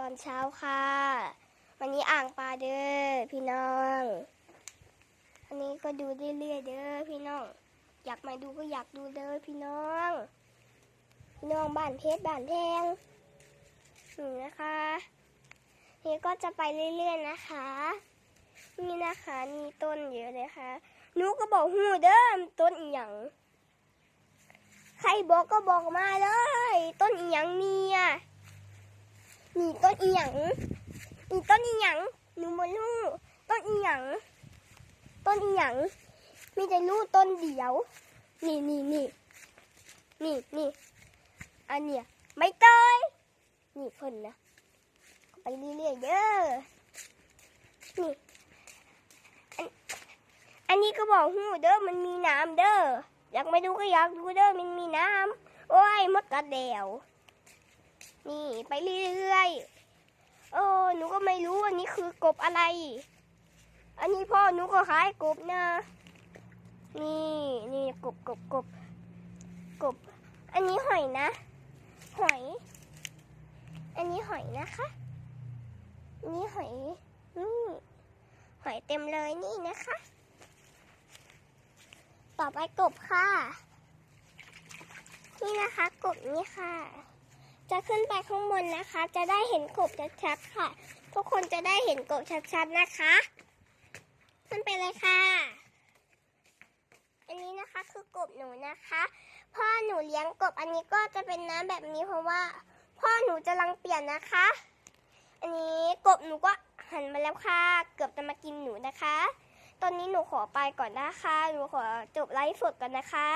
ตอนเช้าค่ะ วันนี้อ่างปลาเด้อพี่น้อง อันนี้ก็ดูเรื่อยๆเด้อพี่น้อง อยากมาดูก็อยากดูเด้อพี่น้อง พี่น้องบ้านเพชรบ้านแพงนี่นะคะ นี่ก็จะไปเรื่อยๆนะคะ นี่นะคะมีต้นเยอะเลยค่ะหนูก็บอกหูเด้อต้นอีหยังใครบอกก็บอกมาเลย ต้นอีหยังเนี่ย ต้นอีหยังมีต้นอีหยังหนูมาลูต้นอีหยังต้นอีหยังมีแต่ลูกต้นเดียว นี่นี่นี่นี่นี่อันเนี้ยไม่เตยนี่เพิ่นนะไปเรื่อยๆเด้อนี่อันนี้ก็บอกหูเด้อมันมีน้ำเด้ออยากมาดูก็อยากดูเด้อมันมีน้ำโอ้ยมดกัดเดว นี่ไปเรื่อยๆโอ้หนูก็ไม่รู้อันนี้คือกบอะไร อันนี้พ่อหนูก็ขายกบนะ นี่นี่กบกบกบกบ อันนี้หอยนะ หอย อันนี้หอยนะคะนนี้หอยนี่หอยเต็มเลยนี่นะคะ ต่อไปกบค่ะ นี่นะคะกบนี่ค่ะ จะขึ้นไปข้างบนนะคะ จะได้เห็นกบชัดๆค่ะ ทุกคนจะได้เห็นกบชัดๆนะคะ ขึ้นไปเลยค่ะ อันนี้นะคะคือกบหนูนะคะ พ่อหนูเลี้ยงกบอันนี้ก็จะเป็นน้ำแบบนี้เพราะว่า พ่อหนูจะรังเปลี่ยนนะคะ อันนี้กบหนูก็หันมาแล้วค่ะ เกือบจะมากินหนูนะคะ ตอนนี้หนูขอไปก่อนนะคะ หนูขอจบไลฟ์สดก่อนนะคะ